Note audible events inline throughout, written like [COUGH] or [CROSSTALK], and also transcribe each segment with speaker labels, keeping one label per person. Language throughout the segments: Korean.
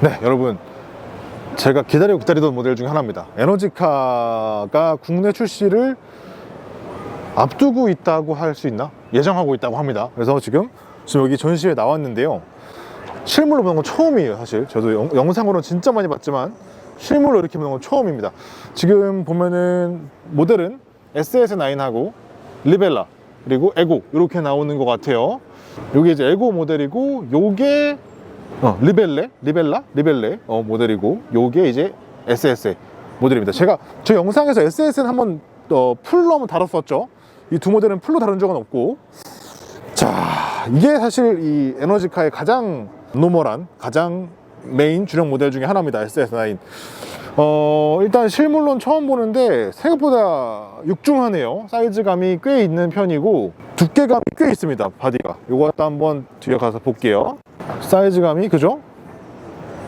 Speaker 1: 네, 여러분. 제가 기다리고 기다리던 모델 중에 하나입니다. 에너지카가 국내 출시를 앞두고 있다고 할 수 있나? 예정하고 있다고 합니다. 그래서 지금 지금 여기 전시회에 나왔는데요. 실물로 보는 건 처음이에요, 사실. 저도 영, 영상으로는 진짜 많이 봤지만 실물로 이렇게 보는 건 처음입니다. 지금 보면은 모델은 SS9하고 리벨라 그리고 에고 이렇게 나오는 것 같아요. 요게 이제 에고 모델이고 요게 어, 리벨레, 리벨라, 리벨레 어, 모델이고 요게 이제 SSA 모델입니다. 제가 저 영상에서 SS는 한번 어, 풀로 한번 다뤘었죠. 이 두 모델은 풀로 다룬 적은 없고 자 이게 사실 이 에너지카의 가장 노멀한 가장 메인 주력 모델 중에 하나입니다. SS9 어, 일단 실물론 처음 보는데 생각보다 육중하네요. 사이즈감이 꽤 있는 편이고 두께감이 꽤 있습니다. 바디가. 갖다 한번 뒤에 가서 볼게요. 사이즈감이 그죠?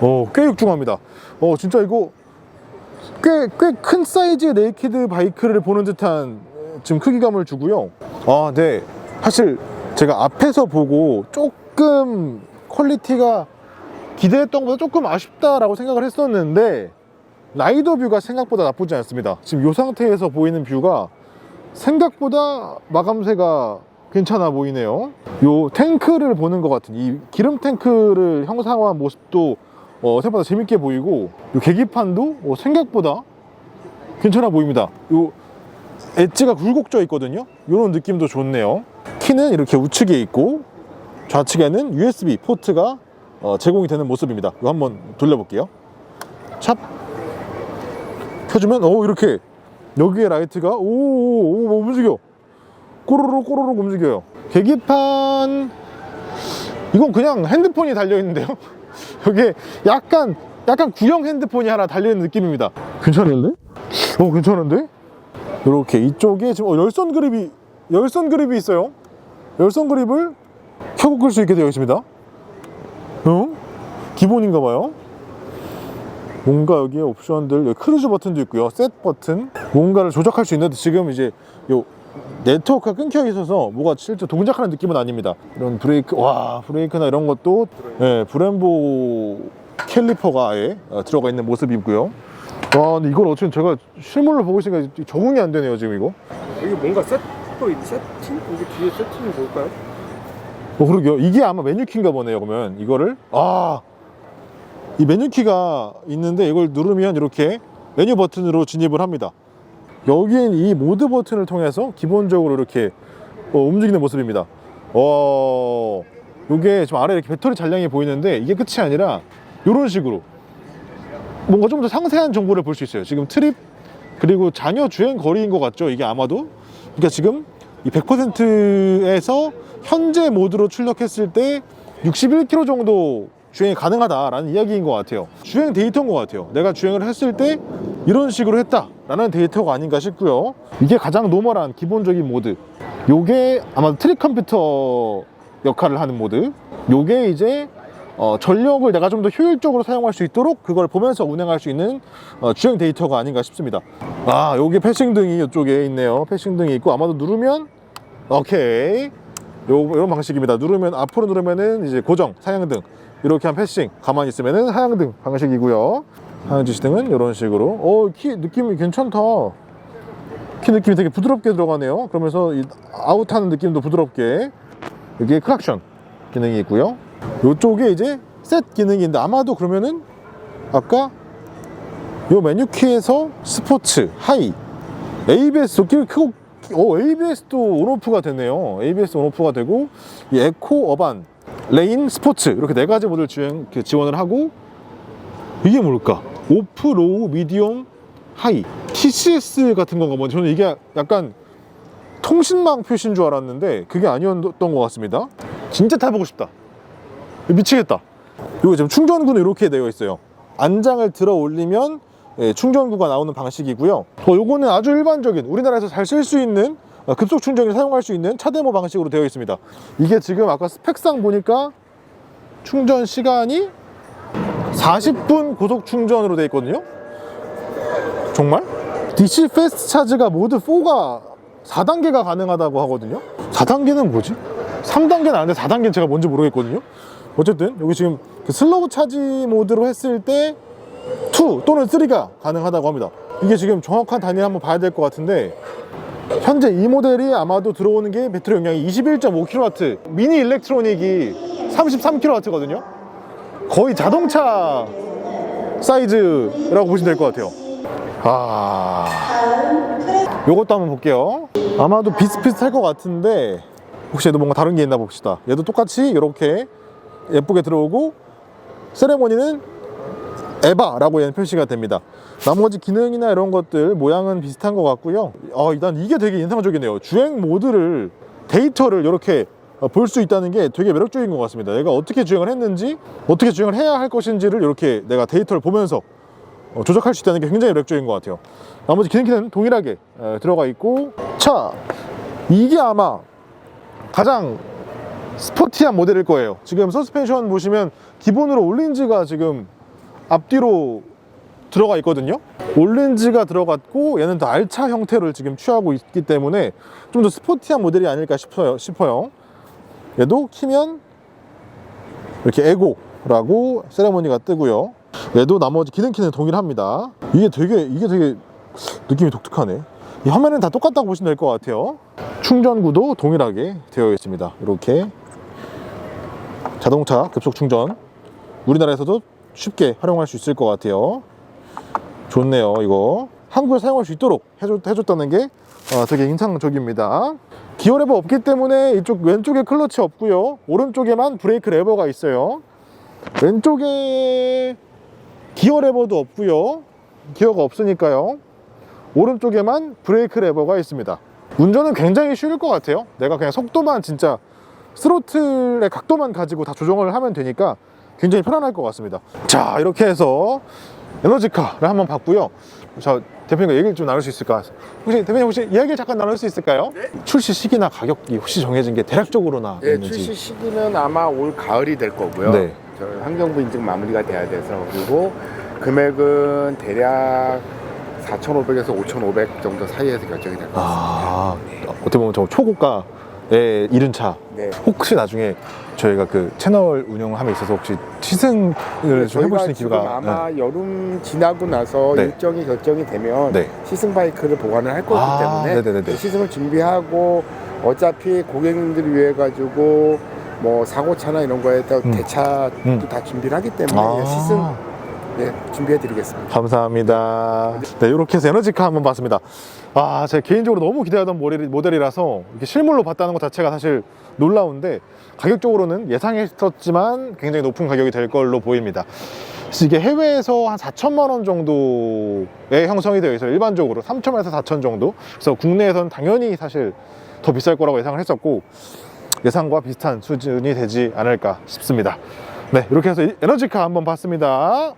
Speaker 1: 어, 꽤 육중합니다. 어, 진짜 이거 꽤 꽤 큰 사이즈의 네이키드 바이크를 보는 듯한 지금 크기감을 주고요. 아, 네. 사실 제가 앞에서 보고 조금 퀄리티가 기대했던 것보다 조금 아쉽다라고 생각을 했었는데 라이더 뷰가 생각보다 나쁘지 않습니다. 지금 이 상태에서 보이는 뷰가 생각보다 마감새가 괜찮아 보이네요. 요 탱크를 보는 것 같은 이 기름 탱크를 형상화한 모습도 어, 생각보다 재밌게 보이고 요 계기판도 어, 생각보다 괜찮아 보입니다. 요 엣지가 굴곡져 있거든요. 이런 느낌도 좋네요. 키는 이렇게 우측에 있고 좌측에는 USB 포트가 어, 제공이 되는 모습입니다. 이거 한번 돌려볼게요. 찹 켜주면 오 이렇게 여기에 라이트가 오오오 오, 움직여 꼬르륵 꼬르륵 움직여요. 계기판 이건 그냥 핸드폰이 달려 있는데요. [LAUGHS] 여기에 약간 약간 구형 핸드폰이 하나 달려 있는 느낌입니다. 괜찮은데? 어 괜찮은데? 이렇게 이쪽에 지금 어, 열선 그립이 열선 그립이 있어요. 열선 그립을 켜고 끌 수 있게 되어 있습니다. 어? 기본인가 봐요. 뭔가 여기에 옵션들 여기 크루즈 버튼도 있고요. 셋 버튼 뭔가를 조작할 수 있는데 지금 이제 요 네트워크가 끊겨 있어서 뭐가 실제 동작하는 느낌은 아닙니다. 이런 브레이크 와 브레이크나 이런 것도 예, 브렘보 캘리퍼가 아예 어, 들어가 있는 모습이고요. 와 근데 이걸 어쨌든 제가 실물로 보고 있으니까 적응이 안 되네요 지금 이거.
Speaker 2: 여기 뭔가 세트 세팅? 여기 뒤에 세팅이 뭘까요?
Speaker 1: 어 그러게요. 이게 아마 메뉴키인가 보네요. 그러면 이거를 아. 이 메뉴키가 있는데 이걸 누르면 이렇게 메뉴 버튼으로 진입을 합니다. 여기엔 이 모드 버튼을 통해서 기본적으로 이렇게 어, 움직이는 모습입니다. 어, 요게 지금 아래 이렇게 배터리 잔량이 보이는데 이게 끝이 아니라 이런 식으로 뭔가 좀 더 상세한 정보를 볼 수 있어요. 지금 트립 그리고 잔여 주행 거리인 것 같죠. 이게 아마도 그러니까 지금 이 100%에서 현재 모드로 출력했을 때 61km 정도 주행이 가능하다라는 이야기인 것 같아요. 주행 데이터인 것 같아요. 내가 주행을 했을 때 이런 식으로 했다라는 데이터가 아닌가 싶고요. 이게 가장 노멀한 기본적인 모드. 요게 아마 트릭 컴퓨터 역할을 하는 모드. 요게 이제 어, 전력을 내가 좀 더 효율적으로 사용할 수 있도록 그걸 보면서 운행할 수 있는 어, 주행 데이터가 아닌가 싶습니다. 아, 여기 패싱등이 이쪽에 있네요. 패싱등이 있고 아마도 누르면 오케이. 요, 이런 방식입니다. 누르면 앞으로 누르면은 이제 고정 사양등 이렇게 한 패싱 가만히 있으면은 하향등 방식이고요. 하향 지 시등은 이런 식으로. 어, 키 느낌이 괜찮다. 키 느낌이 되게 부드럽게 들어가네요. 그러면서 이 아웃하는 느낌도 부드럽게 여기에 크락션 기능이 있고요. 이쪽에 이제 셋 기능이 있는데 아마도 그러면은 아까 요 메뉴키에서 스포츠, 하이, ABS도 꽤 크고 오, ABS도 온오프가 되네요. ABS 온오프가 되고 이 에코, 어반, 레인, 스포츠 이렇게 네 가지 모델 이렇게 지원을 하고 이게 뭘까? 오프, 로우, 미디엄, 하이 TCS 같은 건가 뭐 저는 이게 약간 통신망 표시인 줄 알았는데 그게 아니었던 것 같습니다. 진짜 타보고 싶다. 미치겠다. 이거 지금 충전구는 이렇게 되어 있어요. 안장을 들어 올리면 예, 충전구가 나오는 방식이고요. 어, 요거는 아주 일반적인 우리나라에서 잘 쓸 수 있는 어, 급속 충전기 사용할 수 있는 차데모 방식으로 되어 있습니다. 이게 지금 아까 스펙상 보니까 충전 시간이 40분 고속 충전으로 되어 있거든요. 정말? DC 패스트 차지가 모드 4가 4단계가 가능하다고 하거든요. 4단계는 뭐지? 3단계는 아는데 4단계는 제가 뭔지 모르겠거든요. 어쨌든 여기 지금 그 슬로우 차지 모드로 했을 때 2 또는 3가 가능하다고 합니다. 이게 지금 정확한 단위 한번 봐야 될 것 같은데 현재 이 모델이 아마도 들어오는 게 배터리 용량이 21.5kW, 미니 일렉트로닉이 33kW거든요. 거의 자동차 사이즈라고 보시면 될 것 같아요. 아, 요것도 한번 볼게요. 아마도 비슷비슷할 것 같은데 혹시 얘도 뭔가 다른 게 있나 봅시다. 얘도 똑같이 이렇게 예쁘게 들어오고 세레모니는 에바라고 얘는 표시가 됩니다. 나머지 기능이나 이런 것들 모양은 비슷한 것 같고요. 어, 일단 이게 되게 인상적이네요. 주행 모드를 데이터를 이렇게 볼 수 있다는 게 되게 매력적인 것 같습니다. 내가 어떻게 주행을 했는지 어떻게 주행을 해야 할 것인지를 이렇게 내가 데이터를 보면서 어, 조작할 수 있다는 게 굉장히 매력적인 것 같아요. 나머지 기능키는 동일하게 에, 들어가 있고 차 이게 아마 가장 스포티한 모델일 거예요. 지금 서스펜션 보시면 기본으로 올린지가 지금 앞뒤로 들어가 있거든요. 올렌지가 들어갔고 얘는 더 알차 형태를 지금 취하고 있기 때문에 좀 더 스포티한 모델이 아닐까 싶어요. 싶어요. 얘도 키면 이렇게 에고라고 세레모니가 뜨고요. 얘도 나머지 기능 키는 동일합니다. 이게 되게 이게 되게 느낌이 독특하네. 이 화면은 다 똑같다고 보시면 될 것 같아요. 충전구도 동일하게 되어 있습니다. 이렇게 자동차 급속 충전 우리나라에서도 쉽게 활용할 수 있을 것 같아요. 좋네요, 이거. 한국에 사용할 수 있도록 해줬, 해줬다는 게 어, 되게 인상적입니다. 기어 레버 없기 때문에 이쪽 왼쪽에 클러치 없고요. 오른쪽에만 브레이크 레버가 있어요. 왼쪽에 기어 레버도 없고요. 기어가 없으니까요. 오른쪽에만 브레이크 레버가 있습니다. 운전은 굉장히 쉬울 것 같아요. 내가 그냥 속도만 진짜 스로틀의 각도만 가지고 다 조정을 하면 되니까 굉장히 편안할 것 같습니다. 자, 이렇게 해서 에너지카를 한번 봤고요. 자, 대표님과 얘기를 좀 나눌 수 있을까? 혹시 대표님 혹시 이야기를 잠깐 나눌 수 있을까요? 출시 시기나 가격이 혹시 정해진 게 대략적으로나
Speaker 3: 예,
Speaker 1: 있는지.
Speaker 3: 출시 시기는 아마 올 가을이 될 거고요.
Speaker 1: 네.
Speaker 3: 저 환경부 인증 마무리가 돼야 돼서 그리고 금액은 대략 4,500에서 5,500 정도 사이에서 결정이 될 것 같습니다.
Speaker 1: 아, 어떻게 보면 저 초고가의 이륜차.
Speaker 3: 네.
Speaker 1: 혹시 나중에 저희가 그 채널 운영함에 있어서 혹시 시승을 좀
Speaker 3: 저희가
Speaker 1: 해볼 수 있는 기회가
Speaker 3: 아마 여름 지나고 나서
Speaker 1: 네.
Speaker 3: 일정이 결정이 되면
Speaker 1: 네.
Speaker 3: 시승 바이크를 보관을 할 거기
Speaker 1: 아,
Speaker 3: 때문에
Speaker 1: 네네네네.
Speaker 3: 그 시승을 준비하고 어차피 고객님들을 위해 가지고 뭐 사고차나 이런 거에 다
Speaker 1: 음.
Speaker 3: 대차도
Speaker 1: 음.
Speaker 3: 다 준비를 하기 때문에
Speaker 1: 아.
Speaker 3: 시승 네, 준비해 드리겠습니다.
Speaker 1: 감사합니다. 네, 이렇게 해서 에너지카 한번 봤습니다. 아, 제가 개인적으로 너무 기대하던 모델이, 모델이라서 이렇게 실물로 봤다는 것 자체가 사실 놀라운데 가격적으로는 예상했었지만 굉장히 높은 가격이 될 걸로 보입니다. 이게 해외에서 한 4천만 원 정도에 형성이 되어 있어요. 일반적으로 3천에서 4천 정도. 그래서 국내에서는 당연히 사실 더 비쌀 거라고 예상을 했었고 예상과 비슷한 수준이 되지 않을까 싶습니다. 네, 이렇게 해서 이 에너지카 한번 봤습니다.